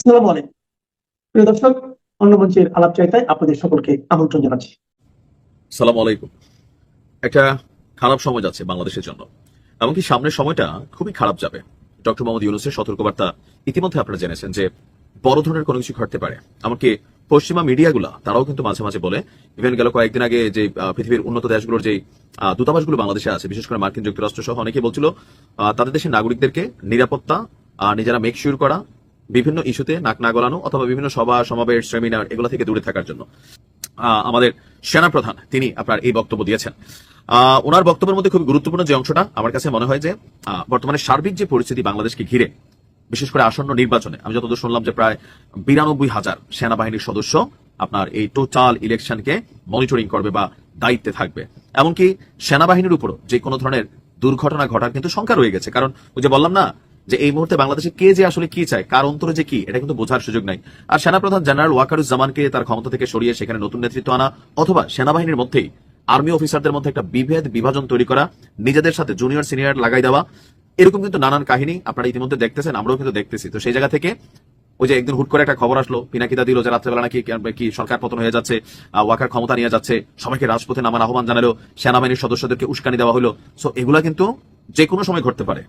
আসসালামু আলাইকুম। প্রিয় দর্শক আলাপ চাইতায় আপনাদের সকলকে আমন্ত্রণ জানাচ্ছি। সালাম আলাইকুম। একটা খারাপ সময় যাচ্ছে বাংলাদেশের জন্য, এমনকি সামনের সময়টা খুবই খারাপ যাবে। ডক্টর মোহাম্মদ ইউনুসের সতর্কবার্তা ইতিমধ্যে আপনারা জেনেছেন যে বড় ধরনের কোনো কিছু ঘটতে পারে। এমনকি পশ্চিমা মিডিয়াগুলা, তারাও কিন্তু মাঝে মাঝে বলে ইভেন গেল কয়েকদিন আগে যে পৃথিবীর উন্নত দেশগুলোর যে দূতাবাসগুলো বাংলাদেশে আছে, বিশেষ করে মার্কিন যুক্তরাষ্ট্র সহ অনেকে বলছিল তাদের দেশের নাগরিকদেরকে নিরাপত্তা নিজেরা মেক শিওর করা বিভিন্ন ইস্যুতে নাক না গলানো অথবা বিভিন্ন সভা, সমাবেশ, সেমিনার এগুলো থেকে দূরে থাকার জন্য। আমাদের সেনাপ্রধান, তিনি আপনার এই বক্তব্য দিয়েছেন। ওনার বক্তব্যের মধ্যে খুব গুরুত্বপূর্ণ যে অংশটা, আমার কাছে মনে হয় যে বর্তমানে সার্বিক যে পরিস্থিতি বাংলাদেশকে ঘিরে, বিশেষ করে আসন্ন নির্বাচনে, আমি যতদূর শুনলাম যে প্রায় বিরানব্বই হাজার সেনাবাহিনীর সদস্য আপনার এই টোটাল ইলেকশনকে মনিটরিং করবে বা দায়িত্বে থাকবে। এমনকি সেনাবাহিনীর উপরও যে কোনো ধরনের দুর্ঘটনা ঘটার কিন্তু সংখ্যা রয়ে গেছে। কারণ ওই যে বললাম না যে এই মুহূর্তে বাংলাদেশে কে যে আসলে কি চায়, কার অন্তরে যে কি, এটা কিন্তু বোঝার সুযোগ নাই। আর সেনাপ্রধান জেনারেল ওয়াকারুজ্জামানকে তার ক্ষমতা থেকে সরিয়ে সেখানে নতুন নেতৃত্ব আনা অথবা সেনাবাহিনীর মধ্যেই আর্মি অফিসারদের মধ্যে একটা বিভেদ, বিভাজন তৈরি করা, নিজেদের সাথে জুনিয়র, সিনিয়র লাগাই দেওয়া, এরকম কিন্তু নানান কাহিনী আপনারা ইতিমধ্যে দেখতেছেন, আমরাও কিন্তু দেখতেছি। তো সেই জায়গা থেকে ওই যে একদিন হুট করে একটা খবর আসলো, পিনাকিদা দিল যে রাত্রেবেলা নাকি কি সরকার পতন হয়ে যাচ্ছে ওয়াকার ক্ষমতা নিয়ে যাচ্ছে, সবাইকে রাজপথে নামার আহ্বান জানালো, সেনাবাহিনীর সদস্যদেরকে উস্কানি দেওয়া হলো। সো এগুলা কিন্তু যে কোনো সময় ঘটতে পারে।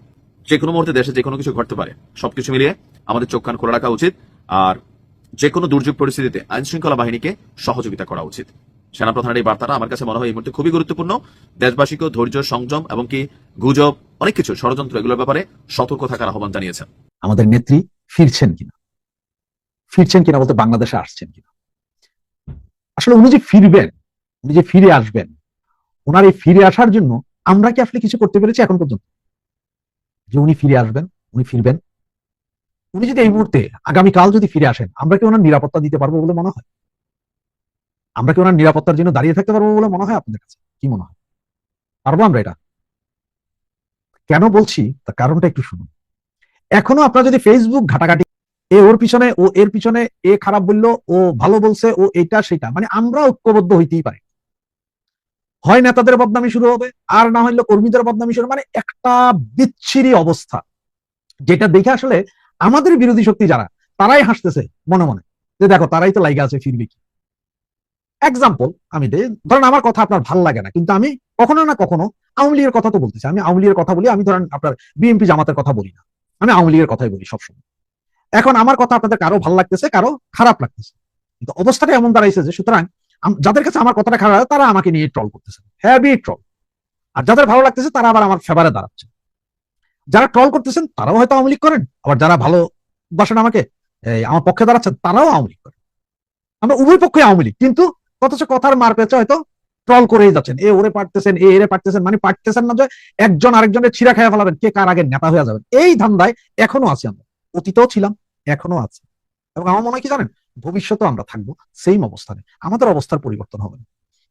যে কোনো মুহূর্তে দেশে যে কোনো কিছু ঘটতে পারে। সবকিছু মিলিয়ে আমাদের চোখ কান খোলা রাখা উচিত আর যে কোনো দুর্যোগ পরিস্থিতিতে আইন শৃঙ্খলা বাহিনীকে সহযোগিতা করা উচিত। সেনাপ্রধানের এই বার্তাটা আমার কাছে মনে হয় এই মুহূর্তে খুবই গুরুত্বপূর্ণ। দেশবাসীকেও ধৈর্য, সংযম এবং কি গুজব, অনেক কিছু, ষড়যন্ত্র এগুলোর ব্যাপারে সতর্ক থাকার আহ্বান জানিয়েছেন। আমাদের নেত্রী ফিরছেন কিনা? ফিরছেন কিনা বলতে বাংলাদেশে আসছেন কিনা? আসলে উনি যে ফিরবেন, উনি যে ফিরে আসবেন ওনার এই ফিরে আসার জন্য আমরা কি আসলে কিছু করতে পেরেছি এখন পর্যন্ত? যে উনি ফিরে আসবেন, উনি ফিরবেন। উনি যদি এই মুহূর্তে আগামীকাল যদি ফিরে আসেন, আমরা কি ওনার নিরাপত্তা দিতে পারব বলে মনে হয়? আমরা কি ওনার নিরাপত্তার জন্য দাঁড়িয়ে থাকতে পারব বলে মনে হয় আপনাদের কাছে? কি মনে হয়? পারব আমরা এটা? কেন বলছি? তার কারণটা একটু শুনুন। এখনও আপনার যদি ফেসবুক ঘাটাঘাটি এ ওর পিছনে, ও এর পিছনে, এ খারাপ বলল, ও ভালো বলছে, ও এটা, সেটা মানে আমরা ঐক্যবদ্ধ হইতেই পারি। হয় নেতাদের বদনামি শুরু হবে, আর না হইলে কর্মীদের বদনামি শুরু মানে একটা বিচ্ছিরি অবস্থা। যেটা দেখে আসলে আমাদের বিরোধী শক্তি যারা, তারাই হাসতেছে মনে মনে। যে দেখো, তারাই তো লাইগা আছে, ফিরবে কি? এক্সাম্পল আমি ধরেন আমার কথা আপনার ভালো লাগে না, কিন্তু আমি কখনো না কখনো আওয়ামী লীগের কথা তো বলতেছি। আমি আওয়ামী লীগের কথা বলি, আমি ধরেন আপনার বিএনপি জামাতের কথা বলি না। আমি আওয়ামী লীগের কথাই বলি সবসময়। এখন আমার কথা আপনাদের কারও ভালো লাগতেছে, কারও খারাপ লাগতেছে। কিন্তু অবস্থাটা এমন দাঁড়াইছে যে সুতরাং যাদের কাছে আমার কথাটা খারাপ তারা আমাকে নিয়ে ট্রল করতেছে। হ্যাভি ট্রল আর যাদের ভালো লাগতেছে, তারা আবার আমার ফেভারে দাঁড়াচ্ছে। যারা ট্রল করতেছেন, তারাও হয়তো আওয়ামী লীগ করেন। আবার যারা ভালো বাসেন আমাকে আমার পক্ষে দাঁড়াচ্ছেন, তারাও আওয়ামী লীগ করেন। আমরা উভয় পক্ষে আওয়ামী লীগ, কিন্তু অথচ কথার মার পেয়েছে হয়তো ট্রল করেই যাচ্ছেন। এ, ওরে পারতেছেন, এ, এরে পারতেছেন মানে পারতেছেন না যে একজন আরেকজনের ছিঁড়া খেয়ে ফেলাবেন, কে কার আগে নেতা হয়ে যাবেন। এই ধান্দায় এখনও আছি আমরা। অতীতেও ছিলাম, এখনও আছে। এবং আমার মনে হয় কি জানেন? ভবিষ্যতেও আমরা থাকব সেম অবস্থানে। আমাদের অবস্থার পরিবর্তন হবে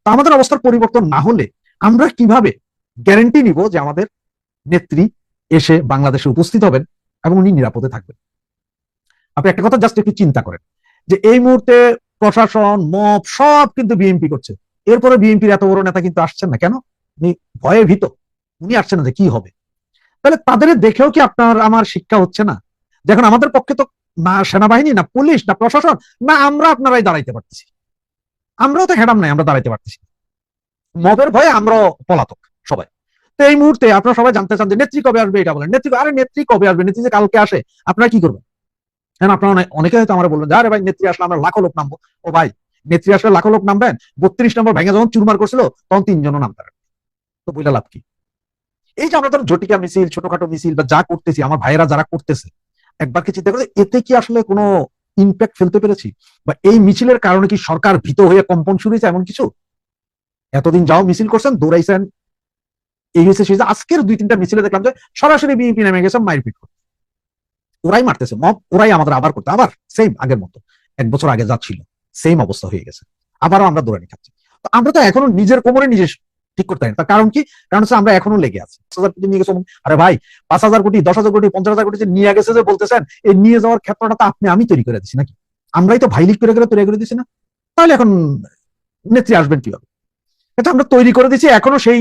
তা আমাদের অবস্থার পরিবর্তন না হলে আমরা কীভাবে গ্যারেন্টি নিব যে আমাদের নেত্রী এসে বাংলাদেশে উপস্থিত হবেন এবং উনি নিরাপদে থাকবেন? আপনি একটা কথা জাস্ট একটু চিন্তা করেন যে এই মুহূর্তে প্রশাসন মপ সব কিন্তু বিএনপি করছে। এরপরে বিএনপির এত বড় নেতা কিন্তু আসছেন না। কেন? উনি ভয়ে ভীত। উনি আসছেন না যে কি হবে। তাহলে তাদের দেখেও কি আপনার, আমার শিক্ষা হচ্ছে না? দেখুন, আমাদের পক্ষে তো না সেনাবাহিনী, না পুলিশ, না প্রশাসন, না আমরা আপনারাই দাঁড়াইতে পারতেছি। আমরাও তো হেডাম নাই, আমরা দাঁড়াইতে পারতেছি না। মবের ভয়ে আমরাও পলাতক, সবাই। তো এই মুহূর্তে আপনারা সবাই জানতে চান যে নেত্রী কবে আসবে এটা বলেন। নেত্রী, আরে নেত্রী কবে আসবে? নেত্রী যে কালকে আসে, আপনারা কি করবেন? হ্যাঁ আপনারা অনেক- হয়তো আমরা বলবেন আরে ভাই, নেত্রী আসলে আমরা লাখো লোক নামবো। ও ভাই, নেত্রী আসলে লাখো লোক নামবেন, বত্রিশ নম্বর ভেঙে যখন চুরমার করছিল, তখন তিনজনও নামতে তো বইলা লাভ কি? এই যে আমরা ধরুন ঝটিকা মিছিল, ছোটখাটো মিছিল বা যা করতেছি, আমার ভাইয়েরা যারা করতেছে একবার কি চিন্তা করে এতে কি আসলে কোনো ইম্প্যাক্ট ফেলতে পেরেছি? বা এই মিছিলের কারণে কি সরকার ভীত হয়ে কম্পন শুরু হয়েছে এমন কিছু? এতদিন যাও মিছিল করছেন, দৌড়াইছেন, এই হয়েছে, সেই আজকের দুই তিনটা মিছিলে দেখলাম যে সরাসরি বিএনপি নেমে গেছে মারপিট করতে ওরাই মারতেছে, মব, ওরাই আমাদের আবার করতে, আবার সেম আগের মতো, এক বছর আগে যা ছিল সেম অবস্থা হয়ে গেছে। আবারও আমরা দৌড়ানি খাচ্ছি। আমরা তো এখনও নিজের কোমরে নিজে ঠিক করতে না। তার কারণ কি? কারণ হচ্ছে আমরা এখনও লেগে আছি। পাঁচ হাজার কোটি নিয়ে গেছে আরে ভাই, পাঁচ হাজার কোটি, দশ হাজার কোটি, পঞ্চাশ হাজার কোটি নিয়ে গেছে যে বলতেছেন, এই নিয়ে যাওয়ার ক্ষেত্রটা তো আপনি, আমি তৈরি করে দিচ্ছি নাকি? আমরাই তো ভাইলিক করে করে, তৈরি করে দিচ্ছি না? তাহলে এখন নেত্রী আসবেন কীভাবে? এটা আমরা তৈরি করে দিচ্ছি এখনও সেই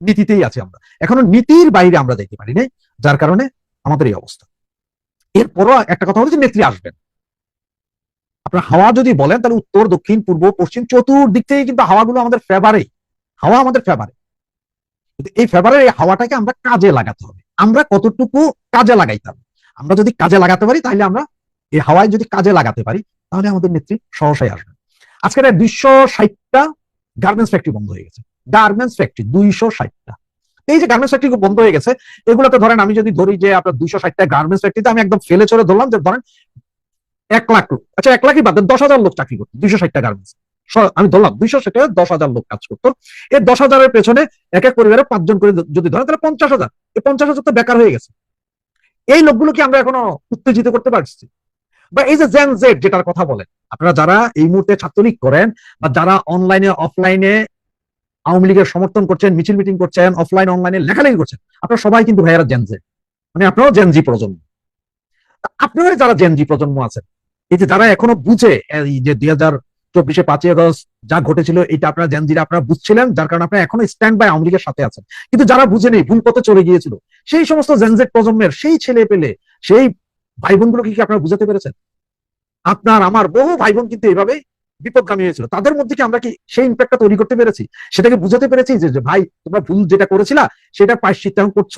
নীতিতেই আছি আমরা। এখনও নীতির বাইরে আমরা যাইতে পারি নাই, যার কারণে আমাদের এই অবস্থা। এরপরও একটা কথা হলো যে নেত্রী আসবেন। আপনার হাওয়া যদি বলেন, তাহলে উত্তর, দক্ষিণ, পূর্ব, পশ্চিম, চতুর্দিক থেকে কিন্তু হাওয়াগুলো আমাদের ফেভারে হাওয়া আমাদের ফেভারে কিন্তু এই ফেভারের এই হাওয়াটাকে আমরা কাজে লাগাতে হবে। আমরা কতটুকু কাজে লাগাইতে হবে আমরা যদি কাজে লাগাতে পারি, তাহলে আমরা এই হাওয়ায় যদি কাজে লাগাতে পারি, তাহলে আমাদের নেত্রী সহসাই আসবে। আজকের দুইশো ষাটটা গার্মেন্টস ফ্যাক্টরি বন্ধ হয়ে গেছে। গার্মেন্টস ফ্যাক্টরি দুইশো ষাটটা। এই যে গার্মেন্টস ফ্যাক্টরি বন্ধ হয়ে গেছে, এগুলোতে ধরেন আমি যদি ধরি যে আপনার দুইশো ষাটটা গার্মেন্টস ফ্যাক্টরিতে আমি একদম ফেলে চলে ধরলাম যে ধরেন এক লাখ লোক আচ্ছা এক লাখই বাদ দশ হাজার লোক চাকরি করতো দুইশো ষাটটা গার্মেন্টস আমি ধরলাম দুইশো ষাটে দশ হাজার লোক কাজ করতো। এই দশ হাজারের পেছনে এক এক পরিবারে পাঁচজন করে যদি ধরেন তাহলে পঞ্চাশ হাজার। এই পঞ্চাশ হাজার তো বেকার হয়ে গেছে। এই লোকগুলো কি আমরা এখনও উত্তেজিত করতে পারছি? বা এই যে জেন জেড যেটার কথা বলেন আপনারা যারা এই মুহূর্তে ছাত্রলীগ করেন বা যারা অনলাইনে অফলাইনে আওয়ামী লীগের সমর্থন করছেন, মিছিল মিটিং করছেন অফলাইন অনলাইনে লেখালেখি করছেন, আপনারা সবাই কিন্তু ভাইয়ারা জেনজে মানে আপনারাও জেনজি প্রজন্ম। আপনারা যারা জেনজি প্রজন্ম আছেন, এই যে যারা এখনও বুঝে এই যে দুই হাজার চব্বিশে পাঁচই আগস্ট যা ঘটেছিল, এটা আপনারা জেনজিরা আপনারা বুঝছিলেন, যার কারণে আপনারা এখনও স্ট্যান্ড বাই আওয়ামী সাথে আছেন। কিন্তু যারা বুঝেনি, ভুল পথে চলে গিয়েছিল, সেই সমস্ত জেনজেট প্রজন্মের সেই ছেলে পেলে, সেই ভাই বোনগুলোকে কি আপনারা বুঝাতে পেরেছেন? আপনার, আমার বহু ভাই বোন কিন্তু এইভাবে বিপদগামী হয়েছিল। তাদের মধ্যে কি আমরা কি সেই ইম্প্যাক্টটা তৈরি করতে পেরেছি? সেটাকে বুঝাতে পেরেছি যে ভাই, তোমরা ভুল যেটা করেছিলা, সেটা পাশ্চিত এখন করছ।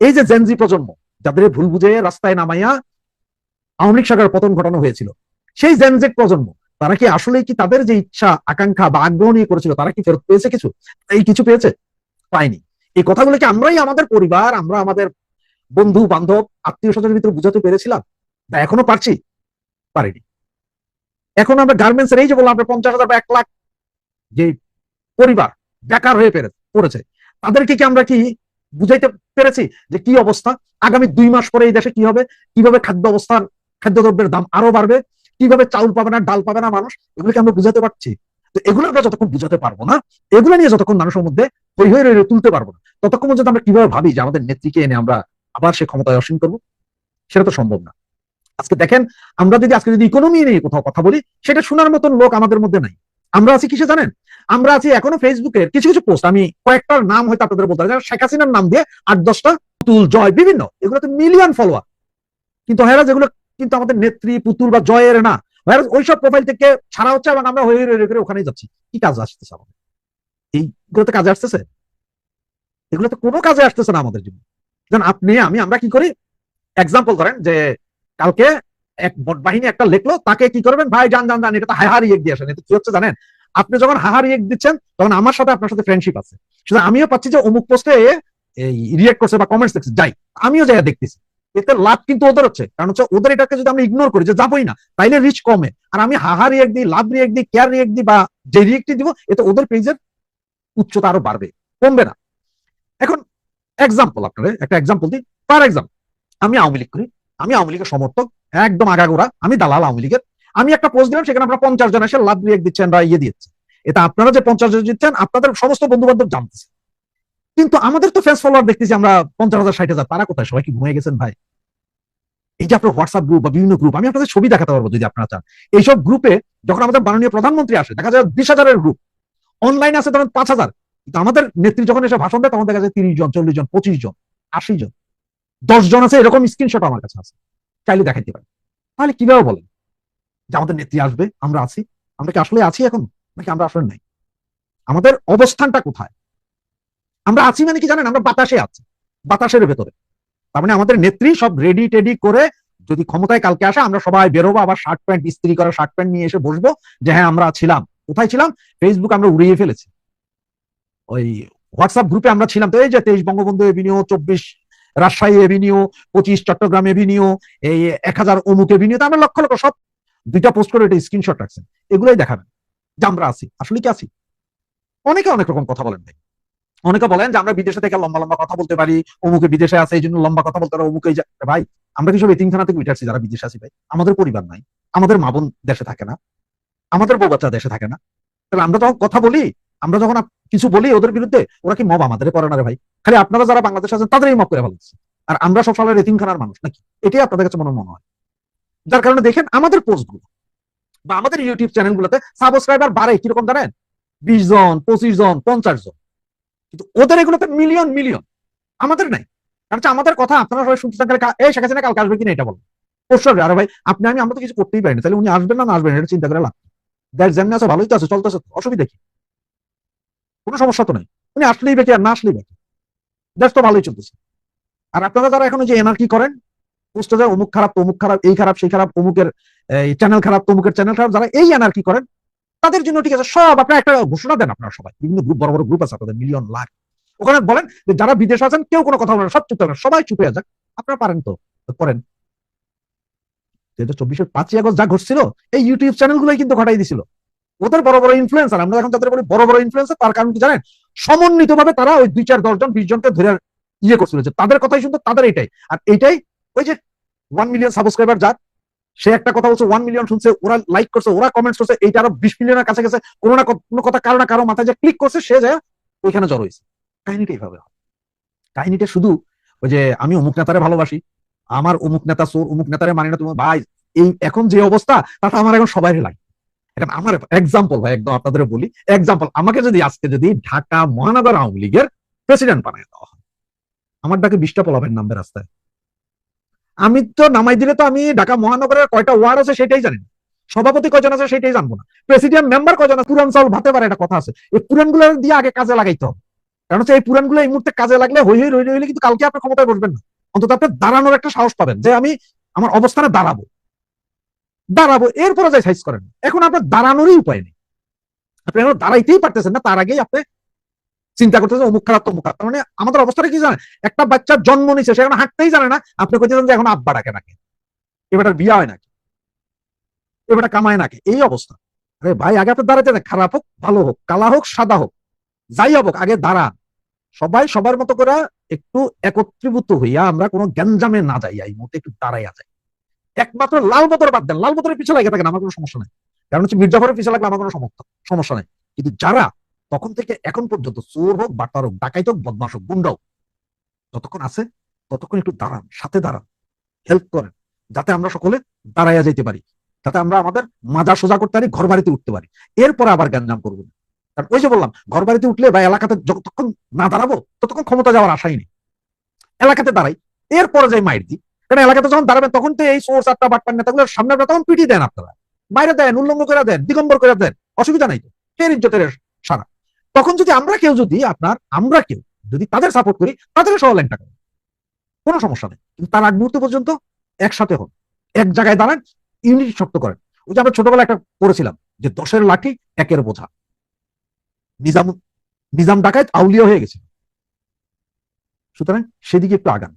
এই যে জেনজি প্রজন্ম, যাদের ভুল বুঝে রাস্তায় নামাইয়া আওয়ামী লীগ সরকারের পতন ঘটানো হয়েছিল, সেই জেনজেট প্রজন্ম তারা কি আসলে কি তাদের যে ইচ্ছা, আকাঙ্ক্ষা বা আগ্রহ নিয়ে করেছিল, তারা কি ফেরত পেয়েছে কিছু? এই কিছু পেয়েছে? পায়নি। এই কথাগুলো কি আমরাই আমাদের পরিবার, আমরা আমাদের বন্ধু, বান্ধব, আত্মীয় স্বজনের ভিতরে বুঝাতে পেরেছিলাম? বা এখনও পারছি? পারিনি। এখন আমরা গার্মেন্টস এই যে বললাম, আমরা পঞ্চাশ হাজার বা এক লাখ যে পরিবার বেকার হয়ে পেরে, পড়েছে, তাদেরকে কি আমরা কি বুঝাইতে পেরেছি যে কি অবস্থা? আগামী দুই মাস পরে এই দেশে কি হবে? কীভাবে খাদ্য অবস্থার খাদ্যদ্রব্যের দাম আরও বাড়বে? কীভাবে চাউল পাবে না, ডাল পাবে না মানুষ, এগুলোকে আমরা বুঝাতে পারছি। তো এগুলো আমরা যতক্ষণ বুঝাতে পারব না, এগুলো নিয়ে যতক্ষণ মানুষের মধ্যে হই তুলতে পারব না, ততক্ষণ পর্যন্ত আমরা কীভাবে ভাবি যে আমাদের নেত্রীকে এনে আমরা আবার সে ক্ষমতায় অসীন করব? সেটা তো সম্ভব না। আজকে দেখেন, আমরা যদি আজকে যদি ইকোনমি নিয়ে কোথাও কথা বলি, সেটা শোনার মতন লোক আমাদের মধ্যে নাই। আমরা আছি কিসে জানেন? আমরা আছি এখনও ফেসবুকের কিছু কিছু পোস্ট আমি কয়েকটার নাম হয়তো আপনাদের বলতে পারি শেখ হাসিনার নাম দিয়ে আট, দশটা পুতুল জয়, বিভিন্ন, এগুলোতে মিলিয়ন ফলোয়ার কিন্তু হেরা যেগুলো কিন্তু আমাদের নেত্রী, পুতুল বা জয়ের না। ওইসব প্রোফাইল থেকে ছাড়া হচ্ছে এবং আমরা হয়ে রয়ে করে ওখানেই যাচ্ছি। কি কাজ আসতেছে আমাদের? এইগুলোতে কাজে আসতেছে? এগুলোতে কোনো কাজে আসতেছে না আমাদের জন্য। যেমন আপনি, আমি, আমরা কি করি? এক্সাম্পল ধরেন যে কালকে এক বট বাহিনী একটা লেখলো, তাকে কি করবেন? ভাই জান জান জান এটা তো হাহারি এক দিয়ে আসেন। এটা কি হচ্ছে জানেন? আপনি যখন হাহারি এক দিচ্ছেন, তখন আমার সাথে আপনার সাথে ফ্রেন্ডশিপ আছে। শুধু আমিও পাচ্ছি যে অমুক পোস্টে রিয়েক্ট করছে বা কমেন্টস দেখছে। যাই, আমিও যাই দেখতেছি। এতে লাভ কিন্তু ওদের হচ্ছে। কারণ হচ্ছে ওদের এটাকে যদি আমরা ইগনোর করি যে যাবোই না, তাইলে রিচ কমে। আর আমি হাহা রিয়েক্ট দিই, লাভ রিয়েক্ট দিই কেয়ার রিয়েক্ট দিই বা যে রিয়েক্টই দিব, এতে ওদের পেজের উচ্চতা আরও বাড়বে, কমবে না। এখন এক্সাম্পল আপনারা একটা এক্সাম্পল দিই। ফর এক্সাম্পল আমি আওয়ামী লীগ করি, আমি আওয়ামী লীগের সমর্থক, একদম আগাগোড়া, আমি দালাল আওয়ামী লীগের। আমি একটা পোস্ট দিলাম, সেখানে আপনারা পঞ্চাশ জন এসে লাভ রিয়েক্ট দিচ্ছেন বা ইয়ে দিচ্ছেন। এটা আপনারা যে পঞ্চাশ জন দিচ্ছেন, আপনাদের সমস্ত বন্ধু বান্ধব জানতেছে। কিন্তু আমাদের তো ফেস ফলোয়ার দেখতেছি আমরা পঞ্চাশ হাজার, ষাট হাজার। তারা কোথায়? সবাই কি ঘুমিয়ে গেছেন ভাই? এই যে আপনার হোয়াটসঅ্যাপ গ্রুপ বা বিভিন্ন গ্রুপ আমি আপনাদের ছবি দেখাতে পারব যদি আপনারা চান। এইসব গ্রুপে যখন আমাদের মাননীয় প্রধানমন্ত্রী আসে, দেখা যায় বিশ হাজারের গ্রুপ অনলাইনে আছে ধরেন পাঁচ হাজার। কিন্তু আমাদের নেত্রী যখন এসে ভাষণ দেয়, তখন দেখা যায় তিরিশ জন, চল্লিশ জন, পঁচিশ জন, আশি জন, দশ জন আছে, এরকম স্ক্রিনশট আমার কাছে আছে। চাইলে দেখাইতে পারি তাহলে কীভাবে বলেন? যে আমাদের নেত্রী আসবে, আমরা আছি। আমরা কি আসলে আছি এখন? নাকি আমরা আসলে নাই? আমাদের অবস্থানটা কোথায়? আমরা আছি মানে কি জানেন? আমরা বাতাসে আছি, বাতাসের ভেতরে। তার মানে আমাদের নেত্রী সব রেডি টেডি করে যদি ক্ষমতায় কালকে আসে, আমরা সবাই বেরোবো, আবার শার্ট প্যান্ট ইস্ত্রি করা শার্ট প্যান্ট নিয়ে এসে বসবো যে হ্যাঁ আমরা ছিলাম। কোথায় ছিলাম? ফেসবুক আমরা উড়িয়ে ফেলেছি। ওই হোয়াটসঅ্যাপ গ্রুপে আমরা ছিলাম তো, এই যে তেইশ বঙ্গবন্ধু এভিনিউ চব্বিশ রাজশাহী এভিনিউ পঁচিশ চট্টগ্রাম এভিনিউ এই এক হাজার অমুক এভিনিউ তো আমরা লক্ষ লক্ষ সব দুইটা পোস্ট করে এটা স্ক্রিনশট রাখছেন। এগুলোই দেখাবেন যে আমরা আছি। আসলে কি আছি? অনেকে অনেক রকম কথা বলেন ভাই। অনেকে বলেন যে আমরা বিদেশে থেকে লম্বা লম্বা কথা বলতে পারি, অমুকে বিদেশে আছে এই জন্য লম্বা কথা বলতে পারি, অমুকে ভাই, আমরা কি সব এতিমখানা থেকে উঠে আসছি যারা বিদেশে আছি, ভাই? আমাদের পরিবার নাই, আমাদের মা বোন দেশে থাকে না, আমাদের বউ বাচ্চা দেশে থাকে না। তাহলে আমরা যখন কথা বলি, আমরা যখন কিছু বলি ওদের বিরুদ্ধে, ওরা কি মব আমাদের করে না রে ভাই? খালি আপনারা যারা বাংলাদেশে আছেন, তাদেরই মব করে ফেলাচ্ছে আর আমরা সব সময় এতিমখানার মানুষ নাকি? এটাই আপনাদের কাছে মনে মনে হয়। যার কারণে দেখেন আমাদের পোস্টগুলো, বা আমাদের ইউটিউব চ্যানেল গুলোতে সাবস্ক্রাইবার বাড়ে কীরকম জানেন? বিশ জন, পঁচিশ জন, পঞ্চাশ জন। কিন্তু ওদের এগুলোতে মিলিয়ন মিলিয়ন আমাদের নাই। কারণ আমাদের কথা আপনারা সবাই শুনতে কা- এই শেখ হাসিনা কালকে আসবে কিনা এটা বলেন পরশু আসবে আরে ভাই, আপনি, আমি, আমরা তো কিছু করতেই পারি না। তাহলে উনি আসবেন না না আসবেন এটা চিন্তা করে লাভ? দেখ যেমনি আছে, ভালোই তো আছে, চলতেছে, অসুবিধা কি? কোনো সমস্যা তো নাই। উনি আসলেই বেঁচে, আর না আসলেই বেঁচে। দেশ তো ভালোই চলতেছে। আর আপনারা যারা এখন যে এনআরকি করেন পোস্টে যায় অমুক খারাপ, তমুক খারাপ, এই খারাপ, সেই খারাপ, অমুকের চ্যানেল খারাপ, তমুকের চ্যানেল খারাপ, যারা এই এনআরকি করেন তাদের জন্য ঠিক আছে, সব আপনারা একটা ঘোষণা দেন আপনারা সবাই। বিভিন্ন গ্রুপ বড় বড় গ্রুপ আছে আপনাদের মিলিয়ন লাখ। ওখানে বলেন যে যারা বিদেশে আছেন, কেউ কোনো কথা বলেন সব চুপ থাকবেন, সবাই চুপে যাক, আপনারা পারেন তো করেন। চব্বিশের পাঁচই আগস্ট যা ঘটছিল, এই ইউটিউব চ্যানেল চ্যানেলগুলোই কিন্তু ঘটাই দিছিল। ওদের বড় বড় ইনফ্লুয়েন্সার আমরা এখন তাদের বলি বড় বড় ইনফ্লুয়েন্সার তার কারণ কি জানেন? সমন্বিত ভাবে তারা ওই দুই চার দশজন বিশ জনকে ধরে ইয়ে করছিল যে তাদের কথাই শুনতো, তাদের এটাই। আর এটাই ওই যে ওয়ান মিলিয়ন সাবস্ক্রাইবার যার সে একটা কথা বলছে ওয়ান মিলিয়ন শুনছে, ওরা লাইক করছে, ওরা কমেন্টস করছে, এইটা আরও বিশ মিলিয়নের কাছে গেছে কোনো না কোনো কথা কারও না কারও মাথায় যে ক্লিক করছে, সে যায় ওইখানে জড় হয়েছে। কাহিনীটা এইভাবে হয়। কাহিনীটা শুধু ওই যে আমি অমুক নেতারে ভালোবাসি, আমার অমুক নেতা চোর, অমুক নেতারে মানি না তুমি, ভাই, এই এখন যে অবস্থা, তাতে আমার এখন সবাই লাগে। এখন আমার এক্সাম্পল ভাই, একদম আপনাদের বলি এক্সাম্পল আমাকে যদি আজকে যদি ঢাকা মহানগর আওয়ামী লীগের প্রেসিডেন্ট বানায় দেওয়া আমার ডাকে বিশটা পোলাবেন নামবে রাস্তায় আমি তো নামাই দিলে তো আমি ঢাকা মহানগরের কয়টা ওয়ার্ড আছে সেটাই জানি সভাপতি কয়জন আছে সেটাই জানব না। প্রেসিডেন্ট মেম্বার কয়জন আছে? পুরান চাউল ভাতে পারে একটা কথা আছে। এই পুরানগুলো দিয়ে আগে কাজে লাগাইতে হবে। কারণ হচ্ছে এই পুরানগুলো এই মুহূর্তে কাজে লাগলে হই হই রই রই হইলে কিন্তু কালকে আপনি ক্ষমতায় বসবেন না। অন্তত আপনি দাঁড়ানোর একটা সাহস পাবেন যে আমি আমার অবস্থানে দাঁড়াবো। দাঁড়াবো এরপরে যাই সাইজ করেন। এখন আপনার দাঁড়ানোরই উপায় নেই। আপনি এখন দাঁড়াইতেই পারতেছেন না, তার আগেই আপনি চিন্তা করতেছেন অমুক খারাপ তমুক খারাপ। মানে আমাদের অবস্থাটা কি জানেন? একটা বাচ্চার জন্ম নিচ্ছে সে এখন হাঁটতেই জানে না। আপনি কইতেছেন যে এখন আব্বা ডাকে নাকি? এবারটার বিয়া হয় নাকি? এবারটা কামায় নাকি? এই অবস্থা। আরে ভাই আগে আপনি দাঁড়াতে দেন, খারাপ হোক ভালো হোক কালা হোক সাদা হোক যাই হোক আগে দাঁড়ান। সবাই সবার মতো করে একটু একত্রীভূত হইয়া আমরা কোনো গ্যাঞ্জামে না যাই এই মুহূর্তে একটু দাঁড়াইয়া যাই। একমাত্র লাল বোতর বাদ দেন। লাল বোতরের পিছনে লাগে থাকেন আমার কোনো সমস্যা নেই। কারণ হচ্ছে মির্জাফরের পিছনে লাগলে আমার কোনো সমস্যা সমস্যা নেই। কিন্তু যারা তখন থেকে এখন পর্যন্ত চোর হোক বাটার হোক, ডাকাইত হোক বদমাস হোক গুন্ডাও যতক্ষণ আছে ততক্ষণ একটু দাঁড়ান, সাথে দাঁড়ান হেল্প করেন, যাতে আমরা সকলে দাঁড়াইয়া যেতে পারি, যাতে আমরা আমাদের মাজা সোজা করতে পারি ঘর বাড়িতে উঠতে পারি। এরপরে আবার গ্যাঞ্জাম করব। না কারণ ওই যে বললাম ঘর বাড়িতে উঠলে বা এলাকাতে যতক্ষণ না দাঁড়াবো, ততক্ষণ ক্ষমতা যাওয়ার আশাই নেই। এলাকাতে দাঁড়াই, এরপরে যাই মাইর দিই। কারণ এলাকাতে যখন দাঁড়াবেন, তখন তো এই সোর্স আটটা বাটপার নেতাগুলোর সামনে তখন পিটিয়ে দেন আপনারা। বাইরে দেন, উল্লঙ্গ করে দেন, দিগম্বর করে দেন, অসুবিধা নাই তো। ফের ইজ্জতের তখন যদি আমরা কেউ যদি আপনার, আমরা কেউ যদি তাদের সাপোর্ট করি তাদের সহ ল্যাংটা করেন। কোনো সমস্যা নেই। কিন্তু তার আগ মুহূর্ত পর্যন্ত একসাথে হন। এক জায়গায় দাঁড়ান ইউনিটি শক্ত করেন। ওই যে আমরা ছোটবেলা একটা পড়েছিলাম যে দশের লাঠি একের বোঝা। নিজাম নিজাম ডাকাত আউলিয়া হয়ে গেছে। সুতরাং সেদিকে একটু আগান।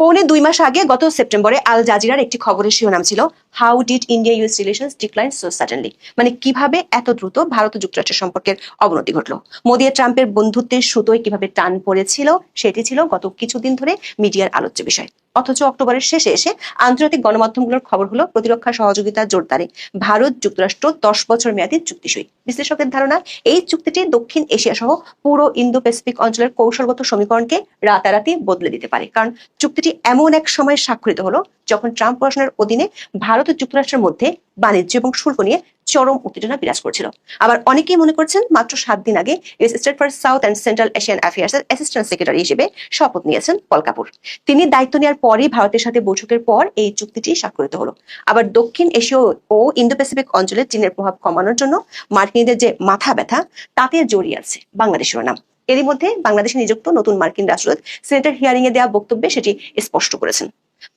পৌনে দুই মাস আগে গত সেপ্টেম্বরে আল জাজিরার একটি খবরের শিরোনাম ছিল how did India US relation decline so suddenly মানে কীভাবে এত দ্রুত ভারত ও যুক্তরাষ্ট্রের সম্পর্কের অবনতি ঘটলো? মোদী ট্রাম্পের বন্ধুত্বের সুতোয় কীভাবে টান পড়েছিল, সেটি ছিল গত কিছুদিন ধরে মিডিয়ার আলোচ্য বিষয়। অথচ অক্টোবরের শেষে এসে আন্তর্জাতিক গণমাধ্যমগুলোর খবর হলো প্রতিরক্ষা সহযোগিতা জোরদারে। ভারত, যুক্তরাষ্ট্র দশ বছর মেয়াদী চুক্তি সই বিশ্লেষকদের ধারণা, এই চুক্তিটি দক্ষিণ এশিয়া সহ পুরো ইন্দো প্যাসিফিক অঞ্চলের কৌশলগত সমীকরণকে রাতারাতি বদলে দিতে পারে। কারণ চুক্তিটি এমন এক সময় স্বাক্ষরিত হলো যখন ট্রাম্প প্রশাসনের অধীনে ভারত ও যুক্তরাষ্ট্রের মধ্যে বাণিজ্য এবং শুল্ক নিয়ে চরম উত্তেজনা বিরাজ করছিল। আবার অনেকেই মনে করছেন মাত্র সাত দিন আগে state for south and central Asian affairs এর অ্যাসিস্ট্যান্ট সেক্রেটারি হিসেবে শপথ নিয়েছেন পল কাপুর তিনি দায়িত্ব নেওয়ার পরই ভারতের সাথে বৈঠকের পর এই চুক্তিটি স্বাক্ষরিত হলো। আবার দক্ষিণ এশীয় ও ইন্দো প্যাসিফিক অঞ্চলে চীনের প্রভাব কমানোর জন্য মার্কিনীদের যে মাথা ব্যথা, তাতে জড়িয়ে আছে বাংলাদেশের নাম। এরই মধ্যে বাংলাদেশে নিযুক্ত নতুন মার্কিন রাষ্ট্রদূত সিনেটের হিয়ারিং এ দেওয়া বক্তব্যে সেটি স্পষ্ট করেছেন।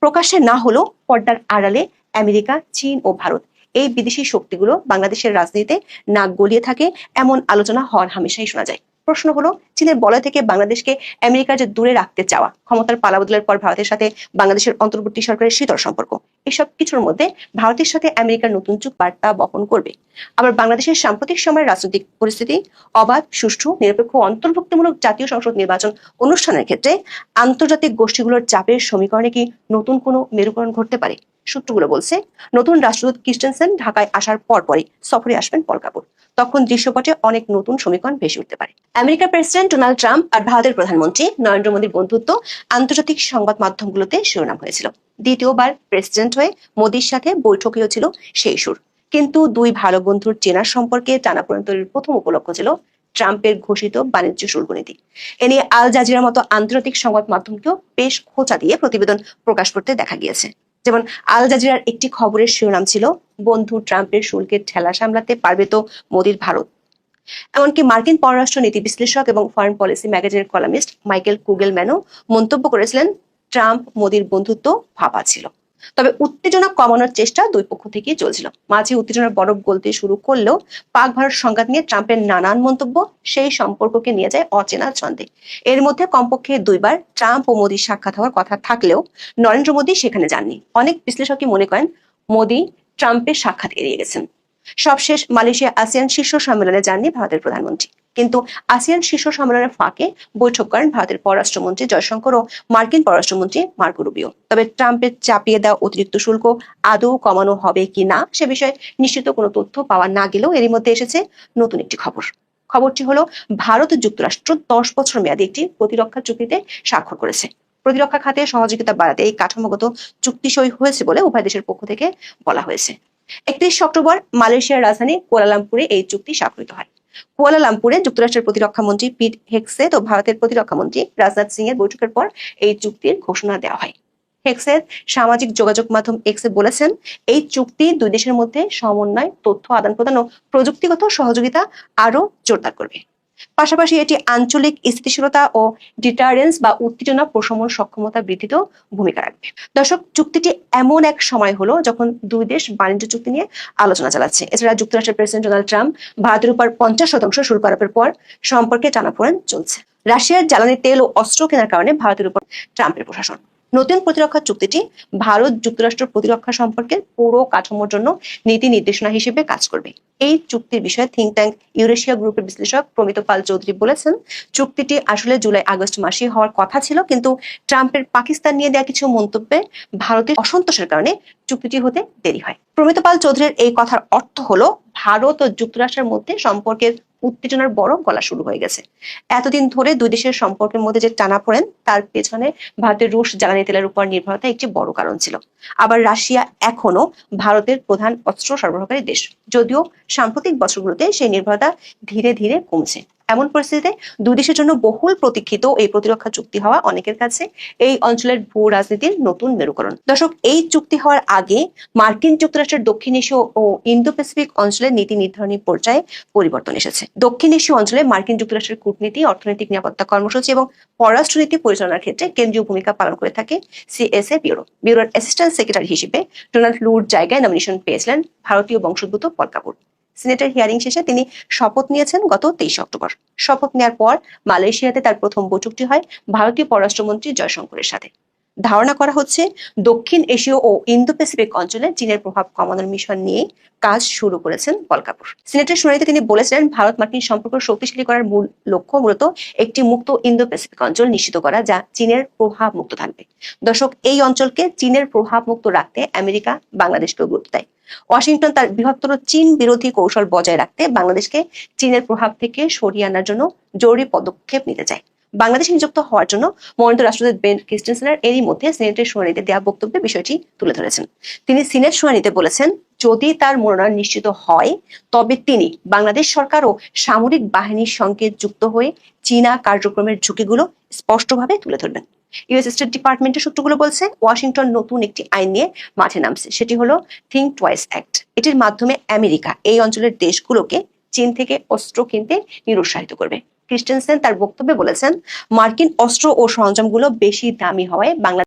প্রকাশ্যে না হলেও পর্দার আড়ালে আমেরিকা, চীন ও ভারত এই বিদেশি শক্তিগুলো বাংলাদেশের রাজনীতিতে নাক গলিয়ে থাকে, এমন আলোচনা হওয়ার হামেশাই শোনা যায়। প্রশ্ন হলো, চীনের বলয় থেকে বাংলাদেশকে আমেরিকার যে দূরে রাখতে চাওয়া, ক্ষমতার পালাবদলের পর ভারতের সাথে বাংলাদেশের অন্তর্বর্তী সরকারের শীতল সম্পর্ক, এসব কিছুর মধ্যে ভারতের সাথে আমেরিকার নতুন যুগ বার্তা বহন করবে। আবার বাংলাদেশের সাম্প্রতিক সময়ের রাজনৈতিক পরিস্থিতি, অবাধ, সুষ্ঠু, নিরপেক্ষ অন্তর্ভুক্তিমূলক জাতীয় সংসদ নির্বাচন অনুষ্ঠানের ক্ষেত্রে আন্তর্জাতিক গোষ্ঠীগুলোর চাপের সমীকরণে কি নতুন কোনো মেরুকরণ ঘটতে পারে? সূত্রগুলো বলছে, নতুন রাষ্ট্রদূত ক্রিস্টেনসেন ঢাকায় আসার পরপরই সফরে আসবেন পল কাপুর। তখন দৃশ্যপটে অনেক নতুন সমীকরণ ভেসে উঠতে পারে। আমেরিকার প্রেসিডেন্ট ডোনাল্ড ট্রাম্প আর ভারতের প্রধানমন্ত্রী নরেন্দ্র মোদীর বন্ধুত্ব আন্তর্জাতিক সংবাদ মাধ্যমগুলোতে শিরোনাম হয়েছিল। দ্বিতীয়বার প্রেসিডেন্ট হয়ে মোদীর সাথে বৈঠকেও ছিল সেই সুর। কিন্তু দুই ভালো বন্ধুর চেনার সম্পর্কে টানাপোড়েন তৈরির প্রথম উপলক্ষ ছিল ট্রাম্পের ঘোষিত বাণিজ্য শুল্ক নীতি এ নিয়ে আল জাজিরার মতো আন্তর্জাতিক সংবাদ মাধ্যমকেও বেশ খোঁচা দিয়ে প্রতিবেদন প্রকাশ করতে দেখা গিয়েছে। যেমন আল জাজিরার একটি খবরের শিরোনাম ছিল, বন্ধু ট্রাম্পের শুল্কের ঠেলা সামলাতে পারবে তো মোদির ভারত। এমনকি মার্কিন পররাষ্ট্র নীতি বিশ্লেষক এবং ফরেন পলিসি ম্যাগাজিনের কলামিস্ট মাইকেল কুগেলম্যানও মন্তব্য করেছিলেন, ট্রাম্প, মোদির বন্ধুত্ব ভাবা ছিল। তবে উত্তেজনা কমানোর চেষ্টা দুই পক্ষ থেকেই চলছিল। মাঝে উত্তেজনার বরফ গলতে শুরু করলেও পাক ভারত সংঘাত নিয়ে ট্রাম্পের নানান মন্তব্য সেই সম্পর্ককে নিয়ে যায় অচেনা ছন্দে। এর মধ্যে কমপক্ষে দুইবার ট্রাম্প ও মোদির সাক্ষাৎ হওয়ার কথা থাকলেও নরেন্দ্র মোদী সেখানে যাননি। অনেক বিশ্লেষকই মনে করেন, মোদী ট্রাম্পের সাক্ষাৎ এড়িয়ে গেছেন। সবশেষ মালয়েশিয়া আসিয়ান শীর্ষ সম্মেলনে যাননি ভারতের প্রধানমন্ত্রী। কিন্তু আসিয়ান শীর্ষ সম্মেলনের ফাঁকে বৈঠক করেন ভারতের পররাষ্ট্রমন্ত্রী জয়শঙ্কর ও মার্কিন পররাষ্ট্রমন্ত্রী মার্কো রুবিও। তবে ট্রাম্পের চাপিয়ে দেওয়া অতিরিক্ত শুল্ক আদৌ কমানো হবে কি না সে বিষয়ে নিশ্চিত কোনো তথ্য পাওয়া না গেলেও এরই মধ্যে এসেছে নতুন একটি খবর। খবরটি হলো, ভারত যুক্তরাষ্ট্র দশ বছর মেয়াদী একটি প্রতিরক্ষা চুক্তিতে স্বাক্ষর করেছে। প্রতিরক্ষা খাতে সহযোগিতা বাড়াতে এই কাঠামোগত চুক্তি সই হয়েছে বলে উভয় দেশের পক্ষ থেকে বলা হয়েছে। একত্রিশ অক্টোবর মালয়েশিয়ার রাজধানী কুয়ালালামপুরে এই চুক্তি স্বাক্ষরিত হয়। কুয়ালালামপুরে যুক্তরাষ্ট্রের প্রতিরক্ষা মন্ত্রী পিট হেক্সেদ ও ভারতের প্রতিরক্ষা মন্ত্রী রাজনাথ সিং এর বৈঠকের পর এই চুক্তির ঘোষণা দেওয়া হয়। হেক্সেদ সামাজিক যোগাযোগ মাধ্যম এক্সে বলেছেন, এই চুক্তি দুই দেশের মধ্যে সমন্বয়, তথ্য আদান প্রদান ও প্রযুক্তিগত সহযোগিতা আরও জোরদার করবে। পাশাপাশি এটি আঞ্চলিক স্থিতিশীলতা ও ডিটারেন্স বা উত্তেজনা প্রশমন সক্ষমতা বৃদ্ধিতেও ভূমিকা রাখবে। দর্শক, চুক্তিটি এমন এক সময় হলো যখন দুই দেশ বাণিজ্য চুক্তি নিয়ে আলোচনা চালাচ্ছে। এছাড়া যুক্তরাষ্ট্রের প্রেসিডেন্ট ডোনাল্ড ট্রাম্প ভারতের উপর পঞ্চাশ শতাংশ শুল্ক আরোপের পর সম্পর্কে টানাপোড়েন চলছে। রাশিয়ার জ্বালানি তেল ও অস্ত্র কেনার কারণে ভারতের উপর ট্রাম্পের প্রশাসন। নতুন প্রতিরক্ষা চুক্তিটি ভারত যুক্তরাষ্ট্র প্রতিরক্ষা সম্পর্কের পুরো কাঠামোর জন্য নীতি নির্দেশনা হিসেবে কাজ করবে। এই চুক্তির বিষয়ে থিঙ্ক ট্যাঙ্ক ইউরেশিয়া গ্রুপের বিশ্লেষক প্রমিত পাল চৌধুরী বলেছেন, চুক্তিটি আসলে জুলাই আগস্ট মাসে হওয়ার কথা ছিল, কিন্তু ট্রাম্পের পাকিস্তান নিয়ে দেওয়া কিছু মন্তব্যে ভারতের অসন্তোষের কারণে চুক্তিটি হতে দেরি হয়। প্রমিত পাল চৌধুরীর এই কথার অর্থ হলো, ভারত ও যুক্তরাষ্ট্রের মধ্যে সম্পর্কের উত্তেজনার বড় গলা শুরু হয়ে গেছে। এতদিন ধরে দুই দেশের সম্পর্কের মধ্যে যে টানা পড়েন, তার পেছনে ভারতের রুশ জ্বালানি তেলের উপর নির্ভরতা একটি বড় কারণ ছিল। আবার রাশিয়া এখনও ভারতের প্রধান অস্ত্র সরবরাহকারী দেশ। যদিও সাম্প্রতিক বছরগুলোতে সেই নির্ভরতা ধীরে ধীরে কমছে। এমন পরিস্থিতিতে দুই দেশের জন্য বহুল প্রতীক্ষিত এই প্রতিরক্ষা চুক্তি হওয়া অনেকের কাছে এই অঞ্চলের ভূ রাজনীতির নতুন মেরুকরণ। দর্শক, এই চুক্তি হওয়ার আগে মার্কিন যুক্তরাষ্ট্রের দক্ষিণ এশীয় ও ইন্দো প্যাসিফিক অঞ্চলের নীতি নির্ধারণী পর্যায়ে পরিবর্তন এসেছে। দক্ষিণ এশীয় অঞ্চলে মার্কিন যুক্তরাষ্ট্রের কূটনীতি, অর্থনৈতিক নিরাপত্তা কর্মসূচি এবং পররাষ্ট্রনীতি পরিচালনার ক্ষেত্রে কেন্দ্রীয় ভূমিকা পালন করে থাকে সিএসএ ব্যুরো। ব্যুরোর অ্যাসিস্ট্যান্ট সেক্রেটারি হিসেবে ডোনাল্ড লুর জায়গায় নমিনেশন পেয়েছিলেন ভারতীয় বংশোদ্ভূত পল কাপুর। সিনেটের হিয়ারিং শেষে তিনি শপথ নিয়েছেন গত তেইশে অক্টোবর। শপথ নেওয়ার পর মালয়েশিয়াতে তার প্রথম বৈঠকটি হয় ভারতীয় পররাষ্ট্রমন্ত্রী জয়শঙ্করের সাথে। ধারণা করা হচ্ছে দক্ষিণ এশীয় ও ইন্দো প্যাসিফিক অঞ্চলে চীনের প্রভাব কমানোর মিশন নিয়ে কাজ শুরু করেছেন পল কাপুর। সিনেটের শুনানিতে তিনি বলেছিলেন, ভারত মার্কিন সম্পর্ক শক্তিশালী করার মূল লক্ষ্য মূলত একটি মুক্ত ইন্দো প্যাসিফিক অঞ্চল নিশ্চিত করা, যা চীনের প্রভাব মুক্ত থাকবে। দর্শক, এই অঞ্চলকে চীনের প্রভাব মুক্ত রাখতে আমেরিকা বাংলাদেশকেও গুরুত্ব দেয়। ওয়াশিংটন তার বৃহত্তর চীন বিরোধী কৌশল বজায় রাখতে বাংলাদেশকে চীনের প্রভাব থেকে সরিয়ে আনার জন্য জরুরি পদক্ষেপ নিতে চায়। বাংলাদেশে নিযুক্ত হওয়ার জন্য মনোনীত রাষ্ট্রদূত বেন ক্রিস্টেনসেনের এরই মধ্যে সিনেটের শুনানিতে দেওয়া বক্তব্যে বিষয়টি তুলে ধরেছেন। তিনি সিনেট শুনানিতে বলেছেন, যদি তার মনোনয়ন নিশ্চিত হয়, তবে তিনি বাংলাদেশ সরকার ও সামরিক বাহিনীর সঙ্গে যুক্ত হয়ে চীনা কার্যক্রমের ঝুঁকিগুলো স্পষ্টভাবে তুলে ধরবেন। ইউএস স্টেট ডিপার্টমেন্টের সূত্রগুলো বলছে, ওয়াশিংটন নতুন একটি আইন নিয়ে মাঠে নামছে। সেটি হলো থিঙ্ক টুয়াইস অ্যাক্ট এটির মাধ্যমে আমেরিকা এই অঞ্চলের দেশগুলোকে চীন থেকে অস্ত্র কিনতে নিরুৎসাহিত করবে। ক্রিস্টেনসেন তার বক্তব্যে বলেছেন মার্কিন অস্ত্র ও সরঞ্জামগুলো বেশি দামি হওয়ায় বাংলাদেশ